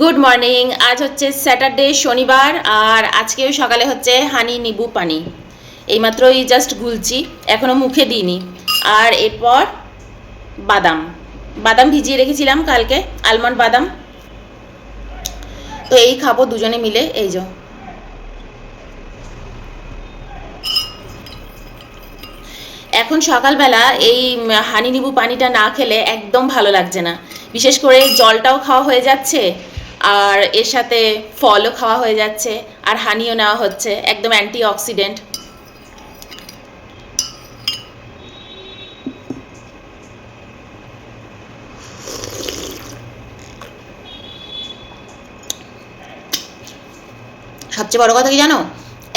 Good morning আজ হচ্ছে Saturday শনিবার, আর আজকেও সকালে হচ্ছে হানি নিবু পানি। এইমাত্রই জাস্ট গুলছি এখনও মুখে দিইনি। আর এরপর বাদাম। বাদাম ভিজিয়ে রেখেছিলাম কালকে আলমন্ড বাদাম। তো এই খাব দুজনে মিলে, এই যে। এখন সকালবেলা এই হানি নিবু পানিটা না খেলে একদম ভালো লাগছে না। বিশেষ করে জলটাও খাওয়া হয়ে যাচ্ছে আর এর সাথে ফলও খাওয়া হয়ে যাচ্ছে, আর হানিও নেওয়া হচ্ছে, একদম অ্যান্টি অক্সিডেন্ট সবচেয়ে বড় কথা কি জানো?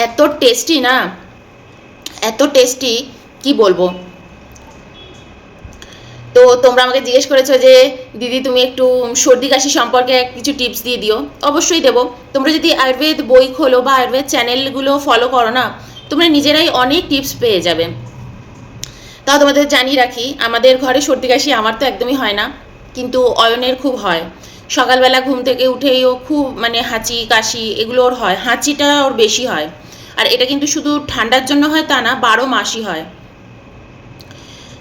এত টেস্টি না, এত টেস্টি কি বলব? তো তোমরা আমাকে জিজ্ঞেস করেছ যে, দিদি, তুমি একটু সর্দি কাশি সম্পর্কে কিছু টিপস দিয়ে দিও। অবশ্যই দেবো। তোমরা যদি আয়ুর্বেদ বই খোলো বা আয়ুর্বেদ চ্যানেলগুলো ফলো করো না, তোমরা নিজেরাই অনেক টিপস পেয়ে যাবে। তাও তোমাদের জানিয়ে রাখি, আমাদের ঘরে সর্দি কাশি আমার তো একদমই হয় না, কিন্তু অয়নের খুব হয়। সকালবেলা ঘুম থেকে উঠেই ও খুব মানে হাঁচি, কাশি এগুলো ওর হয়, হাঁচিটা ওর বেশি হয়। আর এটা কিন্তু শুধু ঠান্ডার জন্য হয় তা না, বারো মাসই হয়।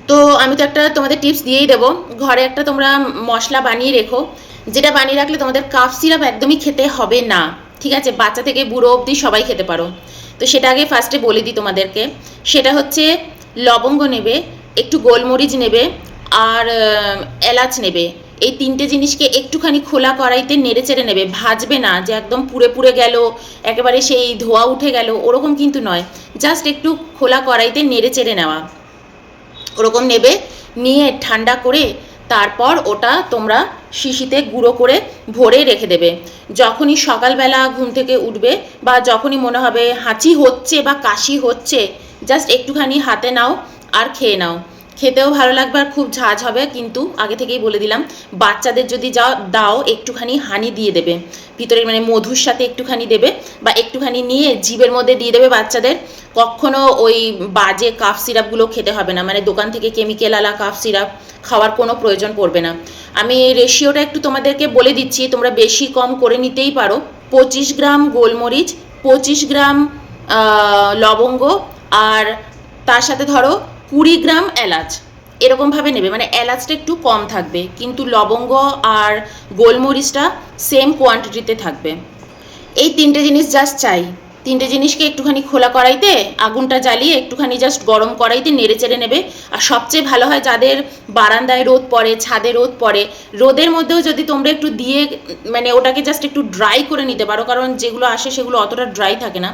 তো আমি তো একটা তোমাদের টিপস দিয়েই দেবো। ঘরে একটা তোমরা মশলা বানিয়ে রেখো, যেটা বানিয়ে রাখলে তোমাদের কাফ সিরাপ একদমই খেতে হবে না, ঠিক আছে? বাচ্চা থেকে বুড়ো অবধি সবাই খেতে পারো। তো সেটা আগে ফার্স্টে বলে দিই তোমাদেরকে। সেটা হচ্ছে লবঙ্গ নেবে, একটু গোলমরিচ নেবে, আর এলাচ নেবে। এই তিনটে জিনিসকে একটুখানি খোলা কড়াইতে নেড়ে চেড়ে নেবে। ভাজবে না, যে একদম পুড়ে পুড়ে গেল, একেবারে সেই ধোয়া উঠে গেল, ওরকম কিন্তু নয়। জাস্ট একটু খোলা কড়াইতে নেড়ে চেড়ে নেওয়া। ওরকম নেবে, নিয়ে ঠান্ডা করে তারপর ওটা তোমরা শিশিতে গুঁড়ো করে ভরে রেখে দেবে। যখনই সকালবেলা ঘুম থেকে উঠবে বা যখনই মনে হবে হাঁচি হচ্ছে বা কাশি হচ্ছে জাস্ট একটুখানি হাতে নাও আর খেয়ে নাও। খেতেও ভালো লাগবে আর খুব ঝাঁঝ হবে, কিন্তু আগে থেকেই বলে দিলাম, বাচ্চাদের যদি যাও, দাও একটুখানি হানি দিয়ে দেবে। ভিতরে মানে মধুর সাথে একটুখানি দেবে বা একটুখানি নিয়ে জিভের মধ্যে দিয়ে দেবে বাচ্চাদের। কখনো ওই বাজে কাফ সিরাপগুলো খেতে হবে না মানে দোকান থেকে কেমিক্যাল আলা কাফ সিরাপ খাওয়ার কোনো প্রয়োজন পড়বে না। আমি রেশিওটা একটু তোমাদেরকে বলে দিচ্ছি, তোমরা বেশি কম করে নিতেই পারো। পঁচিশ গ্রাম গোলমরিচ, পঁচিশ গ্রাম লবঙ্গ, আর তার সাথে ধরো কুড়ি গ্রাম এলাচ। এরকমভাবে নেবে মানে এলাচটা একটু কম থাকবে, কিন্তু লবঙ্গ আর গোলমরিচটা সেম কোয়ান্টিটিতে থাকবে। এই তিনটে জিনিস জাস্ট চাই। তিনটে জিনিসকে একটুখানি খোলা কড়াইতে আগুনটা জ্বালিয়ে একটুখানি জাস্ট গরম কড়াইতে নেড়ে চেড়ে নেবে। আর সবচেয়ে ভালো হয় যাদের বারান্দায় রোদ পড়ে, ছাদে রোদ পড়ে, রোদের মধ্যেও যদি তোমরা একটু দিয়ে মানে ওটাকে জাস্ট একটু ড্রাই করে নিতে পারো, কারণ যেগুলো আসে সেগুলো অতটা ড্রাই থাকে না।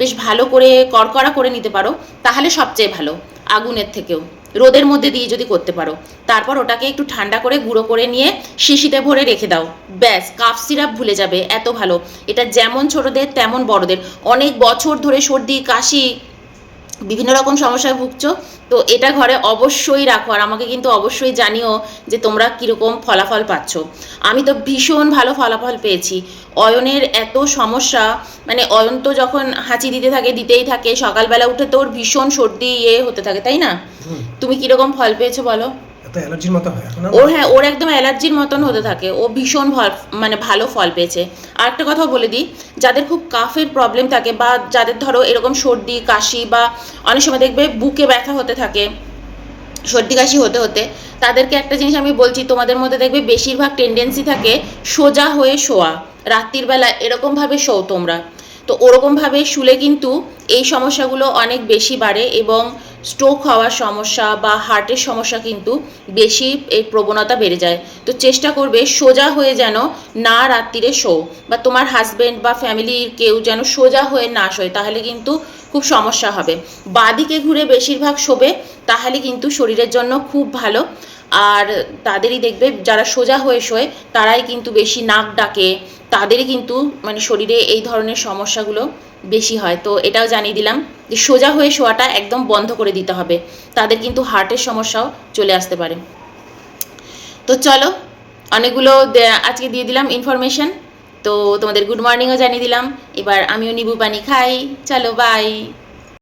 বেশ ভালো করে কড়কড়া করে নিতে পারো, তাহলে সবচেয়ে ভালো, আগুনের থেকেও। রোদের মধ্যে দিয়ে যদি করতে পারো। তারপর ওটাকে একটু ঠান্ডা করে গুঁড়ো করে নিয়ে শিশিতে ভরে রেখে দাও। ব্যাস, কাফ সিরাপ ভুলে যাবে, এত ভালো। এটা যেমন ছোটদের, তেমন বড়দের। অনেক বছর ধরে সর্দি, কাশি বিভিন্ন রকম সমস্যায় ভুগছো তো এটা ঘরে অবশ্যই রাখো। আর আমাকে কিন্তু অবশ্যই জানিও যে তোমরা কীরকম ফলাফল পাচ্ছ। আমি তো ভীষণ ভালো ফলাফল পেয়েছি। অয়নের এত সমস্যা মানে অয়ন তো যখন হাঁচি দিতে থাকে দিতেই থাকে সকালবেলা উঠে তোর ভীষণ সর্দি ইয়ে হতে থাকে তাই না? তুমি কীরকম ফল পেয়েছ বলো? মতো হয় ওর একদম অ্যালার্জির মতন হতে থাকে। ও ভীষণ মানে ভালো ফল পেয়েছে। আর একটা কথা বলে দিই, যাদের খুব কাফের প্রবলেম থাকে বা যাদের ধরো এরকম সর্দি, কাশি বা অনেক সময় দেখবে বুকে ব্যথা হতে থাকে, সর্দি কাশি হতে হতে, তাদেরকে একটা জিনিস আমি বলছি, তোমাদের মধ্যে দেখবে বেশিরভাগ টেন্ডেন্সি থাকে সোজা হয়ে শোয়া। রাত্রির বেলা এরকমভাবে শো তোমরা। তো ওরকমভাবে শুলে কিন্তু এই সমস্যাগুলো অনেক বেশি বাড়ে এবং স্ট্রোক হওয়ার সমস্যা বা হার্টের সমস্যা কিন্তু বেশি এই প্রবণতা বেড়ে যায়। তো চেষ্টা করবে সোজা হয়ে যেন না রাত্রিরে শো বা তোমার হাজব্যান্ড বা ফ্যামিলির কেউ যেন সোজা হয়ে না শোয়, তাহলে কিন্তু খুব সমস্যা হবে। বাদিকে ঘুরে বেশিরভাগ শোবে, তাহলে কিন্তু শরীরের জন্য খুব ভালো। আর তাদেরই দেখবে, যারা সোজা হয়ে শোয়, তারাই কিন্তু বেশি নাক ডাকে। তাদেরই কিন্তু মানে শরীরে এই ধরনের সমস্যাগুলো বেশি হয়। তো এটাও জানিয়ে দিলাম যে, সোজা হয়ে শোয়াটা একদম বন্ধ করে দিতে হবে। তাদের কিন্তু হার্টের সমস্যাও চলে আসতে পারে। তো চলো, অনেকগুলো আজকে দিয়ে দিলাম ইনফরমেশন তো তোমাদের গুড মর্নিংও জানিয়ে দিলাম। এবার আমিও নিবু পানি খাই। চলো বাই